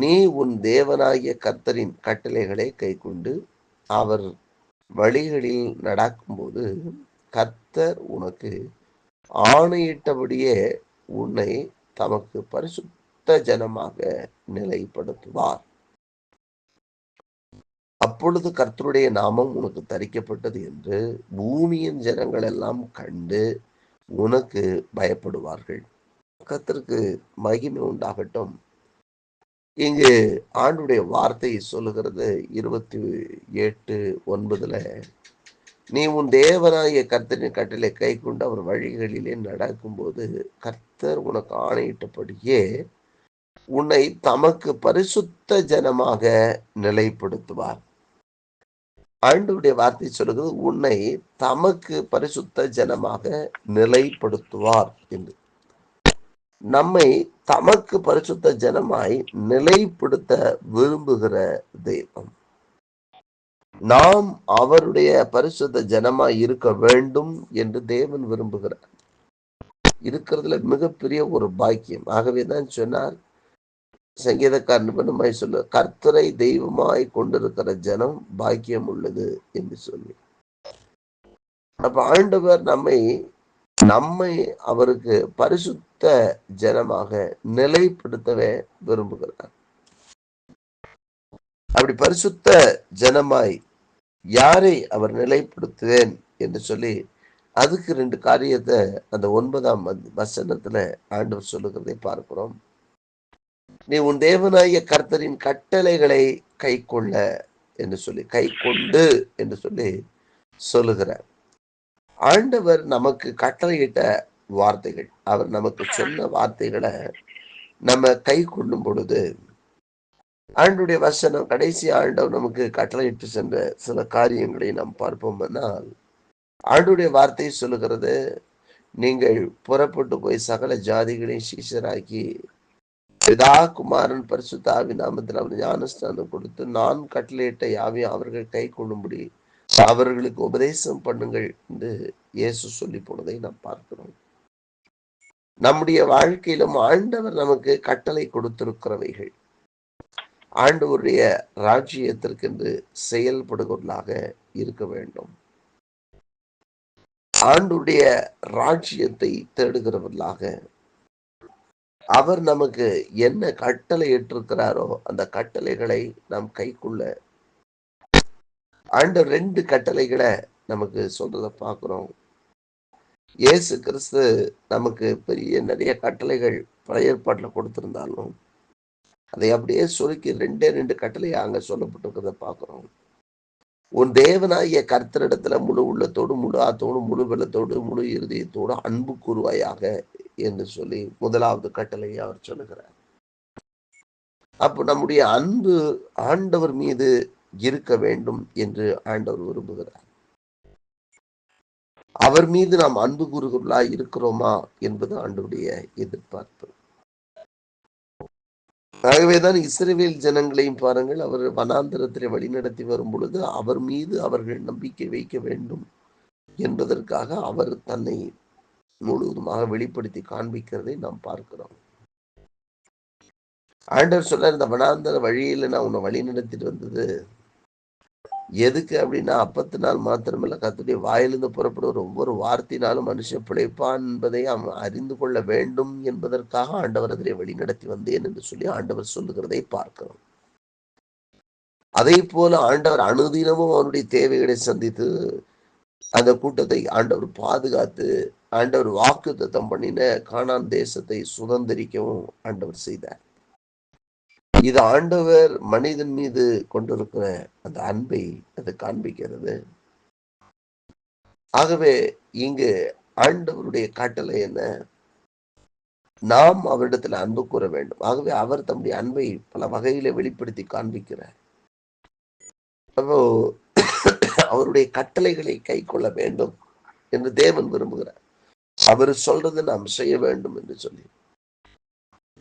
நீ உன் தேவனாகிய கர்த்தரின் கட்டளைகளை கைக்கொண்டு அவர் வழிகளில் நடக்கும்போது கர்த்தர் உனக்கு ஆணையிட்டபடியே உன்னை தமக்கு பரிசுத்த ஜனமாக நிலைப்படுத்துவார். அப்பொழுது கர்த்தருடைய நாமம் உனக்கு தரிக்கப்பட்டது என்று பூமியின் ஜனங்கள் எல்லாம் கண்டு உனக்கு பயப்படுவார்கள். கத்திற்கு மகிமை உண்டாகட்டும். இங்கு ஆண்டுடைய வார்த்தை சொல்லுகிறது இருபத்தி எட்டு ஒன்பதுல நீ உன் தேவனாகிய கர்த்தரின் கட்டளை கை கொண்டு அவர் வழிகளிலே நடக்கும்போது கர்த்தர் உனக்கு ஆணையிட்டபடியே உன்னை தமக்கு பரிசுத்த ஜனமாக நிலைப்படுத்துவார். ஆண்டுடைய வார்த்தை சொல்லுகிறது உன்னை தமக்கு பரிசுத்த ஜனமாக நிலைப்படுத்துவார் என்று. நம்மை தமக்கு பரிசுத்த ஜனமாய் நிலைப்படுத்த விரும்புகிற தெய்வம். நாம் அவருடைய பரிசுத்த ஜனமாய் இருக்க வேண்டும் என்று தேவன் விரும்புகிறார். இருக்கிறதுல மிகப்பெரிய ஒரு பாக்கியம். ஆகவே தான் சொன்னார் சங்கீதக்காரன் பெருமாய் சொல்ல கர்த்தரை தெய்வமாய் கொண்டிருக்கிற ஜனம் பாக்கியம் உள்ளது என்று சொல்லி. அப்ப ஆண்டவர் நம்மை நம்மை அவருக்கு பரிசுத்த ஜனமாக நிலைப்படுத்தவே விரும்புகிறார். அப்படி பரிசுத்த ஜனமாய் யாரை அவர் நிலைப்படுத்துவேன் என்று சொல்லி அதுக்கு ரெண்டு காரியத்தை அந்த ஒன்பதாம் வசனத்துல ஆண்டவர் சொல்லுகிறதை பார்க்கிறோம். நீ உன் தேவனாய கர்த்தரின் கட்டளைகளை கை கொள்ள என்று சொல்லி கை கொண்டு என்று சொல்லி சொல்லுகிறார். ஆண்டவர் நமக்கு கட்டளையிட்ட வார்த்தைகள். அவர் நமக்கு சொன்ன வார்த்தைகளை நம்ம கை கொள்ளும் பொழுது ஆண்டுடைய வசனம் கடைசி ஆண்டவர் நமக்கு கட்டளையிட்டு சென்ற சில காரியங்களை நாம் பார்ப்போம்னால் ஆண்டுடைய வார்த்தை சொல்லுகிறது நீங்கள் புறப்பட்டு போய் சகல ஜாதிகளையும் சீஷராக்கி பிதா குமாரன் பரிசுத்தாவி நாமத்தில் அவர் ஞானஸ்தானம் கொடுத்து நான் கட்டளையிட்ட யாவையும் அவர்கள் கை கொள்ளும்படி அவர்களுக்கு உபதேசம் பண்ணுங்கள் என்று இயேசு சொல்லி போனதை நாம் பார்க்கிறோம். நம்முடைய வாழ்க்கையிலும் ஆண்டவர் நமக்கு கட்டளை கொடுத்திருக்கிறவைகள். ஆண்டவருடைய ராஜ்யத்திற்கென்று செயல்படுவர்களாக இருக்க வேண்டும். ஆண்டுடைய ராஜ்யத்தை தேடுகிறவர்களாக. அவர் நமக்கு என்ன கட்டளை ஏற்றிருக்கிறாரோ அந்த கட்டளைகளை நாம் கைக்குள்ள ஆண்டு ரெண்டு கட்டளைகளை நமக்கு சொல்றத பார்க்குறோம். இயேசு கிறிஸ்து நமக்கு பெரிய நிறைய கட்டளைகள் பழைய ஏற்பாட்டில் கொடுத்துருந்தாலும் அதை அப்படியே சுருக்கி ரெண்டே ரெண்டு கட்டளையை அங்கே சொல்லப்பட்டிருக்கிறத பார்க்குறோம். உன் தேவனாகிய கர்த்தரிடத்துல முழு உள்ளத்தோடு முழு ஆத்தோடு முழு வெள்ளத்தோடு முழு இருதயத்தோடு அன்பு கூறுவாயாக என்று சொல்லி முதலாவது கட்டளையை அவர் சொல்லுகிறார். அப்போ நம்முடைய அன்பு ஆண்டவர் மீது இருக்க வேண்டும் என்று ஆண்டவர் விரும்புகிறார். அவர் மீது நாம் அன்பு கூறுகிறா இருக்கிறோமா என்பது ஆண்டுடைய எதிர்பார்ப்பு. ஆகவேதான் இஸ்ரேவேல் ஜனங்களையும் பாருங்கள் அவர் வனாந்தரத்தை வழிநடத்தி வரும் பொழுது அவர் மீது அவர்கள் நம்பிக்கை வைக்க வேண்டும் என்பதற்காக அவர் தன்னை முழுவதுமாக வெளிப்படுத்தி காண்பிக்கிறதை நாம் பார்க்கிறோம். ஆண்டவர் சொல்ல இந்த வனாந்தர வழியில நான் உன்னை வழி நடத்திட்டு வந்தது எதுக்கு அப்படின்னா அப்பத்து நாள் மாத்திரமில்ல கத்துடைய வாயிலிருந்து புறப்படுற ஒவ்வொரு வார்த்தையினாலும் மனுஷன் பிழைப்பான் என்பதை அவன் அறிந்து கொள்ள வேண்டும் என்பதற்காக ஆண்டவர் அதிலே வழிநடத்தி வந்தேன் என்று சொல்லி ஆண்டவர் சொல்லுகிறதை பார்க்கிறோம். அதே போல ஆண்டவர் அனுதினமும் அவனுடைய தேவைகளை சந்தித்து அந்த கூட்டத்தை ஆண்டவர் பாதுகாத்து ஆண்டவர் வாக்கு தத்தம் பண்ணின காணான் தேசத்தை சுதந்திரிக்கவும் ஆண்டவர் செய்தார். இது ஆண்டவர் மனிதன் மீது கொண்டிருக்கிற அந்த அன்பை அது காண்பிக்கிறது. ஆகவே இங்கு ஆண்டவருடைய கட்டளை என்ன? நாம் அவரிடத்துல அன்பு கூற வேண்டும். ஆகவே அவர் தம்முடைய அன்பை பல வகையில வெளிப்படுத்தி காண்பிக்கிறார். அப்போ அவருடைய கட்டளைகளை கை கொள்ள வேண்டும் என்று தேவன் விரும்புகிறார். அவர் சொல்றதை நாம் செய்ய வேண்டும் என்று சொல்லி.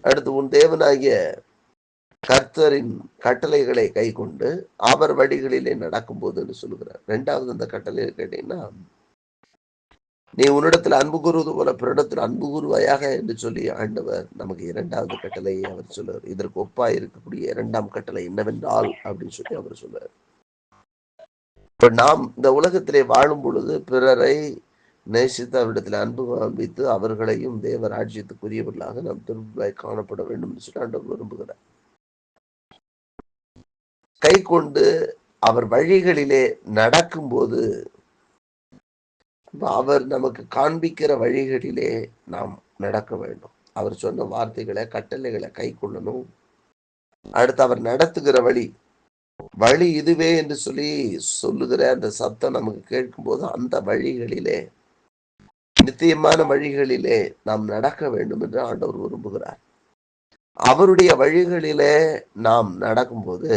அடுத்து உன் தேவனாகிய கர்த்தரின் கட்டளைகளை கை கொண்டு அவர் வழிகளிலே நடக்கும் போது என்று சொல்லுகிறார். ரெண்டாவது அந்த கட்டளை கேட்டீங்கன்னா நீ உன்னிடத்தில் அன்பு கூறுவது போல பிறடத்தில் அன்பு கூறுவாயாக என்று சொல்லி ஆண்டவர் நமக்கு இரண்டாவது கட்டளையை அவர் சொல்லுவார். இதற்கு ஒப்பா இருக்கக்கூடிய இரண்டாம் கட்டளை என்னவென்றால் அப்படின்னு சொல்லி அவர் சொல்லுவார். இப்ப நாம் இந்த உலகத்திலே வாழும் பொழுது பிறரை நேசித்து அவரிடத்தில் அன்பு காண்பித்து அவர்களையும் தேவ ராஜ்யத்துக்குரியவர்களாக நாம் திருப்பாய் காணப்பட வேண்டும் என்று சொல்லி ஆண்டவர் விரும்புகிறார். கை கொண்டு அவர் வழிகளிலே நடக்கும்போது அவர் நமக்கு காண்பிக்கிற வழிகளிலே நாம் நடக்க வேண்டும். அவர் சொன்ன வார்த்தைகளை கட்டளைகளை கை கொள்ளணும். அடுத்து அவர் நடத்துகிற வழி வழி இதுவே என்று சொல்லி சொல்லுகிற அந்த சத்தம் நமக்கு கேட்கும்போது அந்த வழிகளிலே நித்தியமான வழிகளிலே நாம் நடக்க வேண்டும் என்று ஆண்டவர் விரும்புகிறார். அவருடைய வழிகளிலே நாம் நடக்கும்போது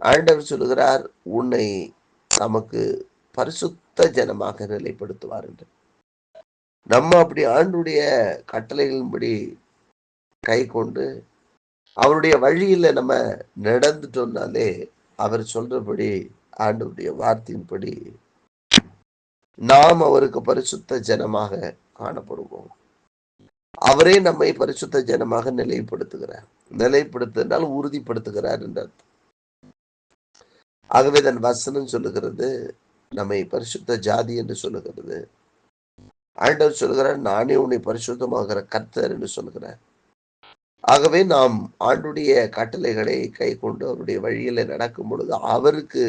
ஆண்டவர் சொல்லுகிறார் உன்னை நமக்கு பரிசுத்த ஜனமாக நிலைப்படுத்துவார் என்று. நம்ம அப்படி ஆண்டுடைய கட்டளைகளின்படி கை கொண்டு அவருடைய வழியில நம்ம நடந்துட்டோம்னாலே அவர் சொல்றபடி ஆண்டவருடைய வார்த்தையின்படி நாம் அவருக்கு பரிசுத்த ஜனமாக காணப்படுவோம். அவரே நம்மை பரிசுத்த ஜனமாக நிலைப்படுத்துகிறார். நிலைப்படுத்தினால் உறுதிப்படுத்துகிறார் என்று அர்த்தம். ஆகவே தன் வசனம் சொல்லுகிறது நம்மை பரிசுத்த ஜாதி என்று சொல்லுகிறது. ஆண்டவர் சொல்லுகிறார் நானே உன்னை பரிசுத்தமாகிற கர்த்தர் என்று சொல்லுகிறார். ஆகவே நாம் ஆண்டுடைய கட்டளைகளை கை கொண்டு அவருடைய வழியில நடக்கும் பொழுது அவருக்கு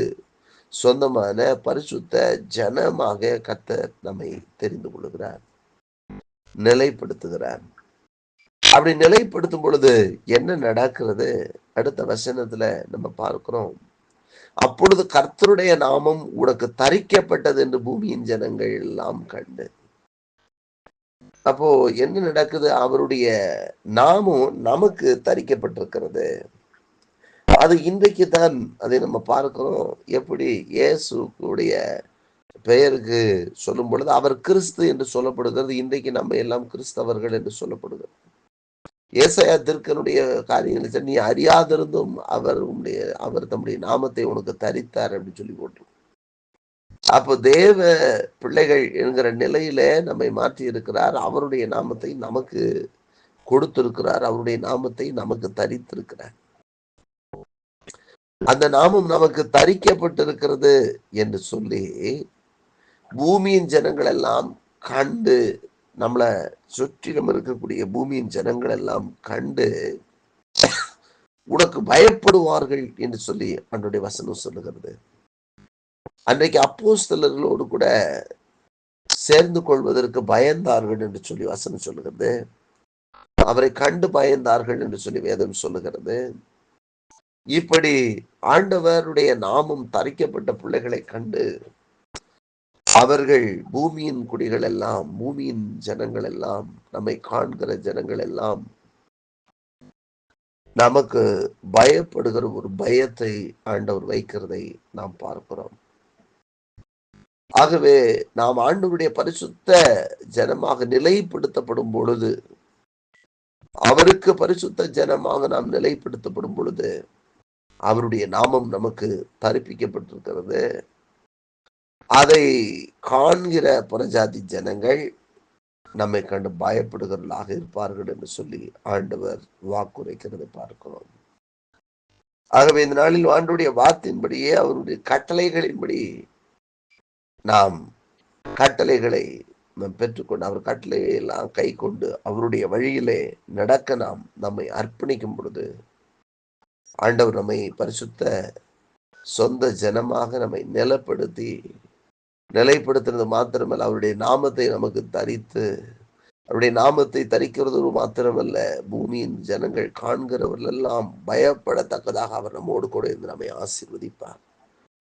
சொந்தமான பரிசுத்த ஜனமாக கர்த்தர் நம்மை தெரிந்து கொள்கிறார் நிலைப்படுத்துகிறார். அப்படி நிலைப்படுத்தும் பொழுது என்ன நடக்கிறது? அடுத்த வசனத்துல நம்ம பார்க்கிறோம். அப்பொழுது கர்த்தருடைய நாமம் உனக்கு தரிக்கப்பட்டது என்று பூமியின் ஜனங்கள் எல்லாம் கண்டு. அப்போ என்ன நடக்குது? அவருடைய நாமும் நமக்கு தரிக்கப்பட்டிருக்கிறது. அது இன்றைக்கு தான் அதை நம்ம பார்க்கிறோம். எப்படி? இயேசுடைய பெயருக்கு சொல்லும் பொழுது அவர் கிறிஸ்து என்று சொல்லப்படுகிறது. இன்றைக்கு நம்ம எல்லாம் கிறிஸ்தவர்கள் என்று சொல்லப்படுகிறது. ஏசையா திருக்கனுடைய காரியங்களை நீ அறியாதிருந்தும் அவர் உடைய அவர் தம்முடைய நாமத்தை உனக்கு தரித்தார் அப்படின்னு சொல்லி போட்டு அப்போ தேவ பிள்ளைகள் என்கிற நிலையில நம்மை மாற்றி இருக்கிறார். அவருடைய நாமத்தை நமக்கு கொடுத்திருக்கிறார். அவருடைய நாமத்தை நமக்கு தரித்திருக்கிறார். அந்த நாமம் நமக்கு தரிக்கப்பட்டிருக்கிறது என்று சொல்லி பூமியின் ஜனங்கள் எல்லாம் கண்டு நம்மளை சுற்றிலும் இருக்கக்கூடிய பூமியின் ஜனங்கள் எல்லாம் கண்டு உனக்கு பயப்படுவார்கள் என்று சொல்லி அன்றைய வசனம் சொல்லுகிறது. அன்றைக்கு அப்போஸ்தலர்களோடு கூட சேர்ந்து கொள்வதற்கு பயந்தார்கள் என்று சொல்லி வசனம் சொல்லுகிறது. அவரை கண்டு பயந்தார்கள் என்று சொல்லி வேதம் சொல்லுகிறது. இப்படி ஆண்டவருடைய நாமம் தரிக்கப்பட்ட பிள்ளைகளை கண்டு அவர்கள் பூமியின் குடிகள் எல்லாம் பூமியின் ஜனங்கள் எல்லாம் நம்மை காண்கிற ஜனங்கள் எல்லாம் நமக்கு பயப்படுகிற ஒரு பயத்தை ஆண்டவர் வைக்கிறதை நாம் பார்க்கிறோம். ஆகவே நாம் ஆண்டவருடைய பரிசுத்த ஜனமாக நிலைப்படுத்தப்படும் பொழுது அவருக்கு பரிசுத்த ஜனமாக நாம் நிலைப்படுத்தப்படும் பொழுது அவருடைய நாமம் நமக்கு தரிப்பிக்கப்பட்டிருக்கிறது. அதை காண்கிற புறஜாதி ஜனங்கள் நம்மை கண்டு பயப்படுகிறவர்களாக இருப்பார்கள் என்று சொல்லி ஆண்டவர் வாக்குரைக்கிறதை பார்க்கிறோம். ஆகவே இந்த நாளில் ஆண்டுடைய வார்த்தையின்படியே அவருடைய கட்டளைகளின்படி நாம் கட்டளைகளை நாம் பெற்றுக்கொண்டு அவர் கட்டளையை எல்லாம் கை கொண்டு அவருடைய வழியிலே நடக்க நாம் நம்மை அர்ப்பணிக்கும் பொழுது ஆண்டவர் நம்மை பரிசுத்த சொந்த ஜனமாக நம்மை நிலப்படுத்தி நிலைப்படுத்துறது மாத்திரமல்ல. அவருடைய நாமத்தை நமக்கு தரித்து அவருடைய நாமத்தை தரிக்கிறது மாத்திரமல்ல. பூமியின் ஜனங்கள் காண்கிறவர்கள் எல்லாம் பயப்படத்தக்கதாக அவர் நம்மோடு கூட இருந்து நம்மை ஆசீர்வதிப்பார்.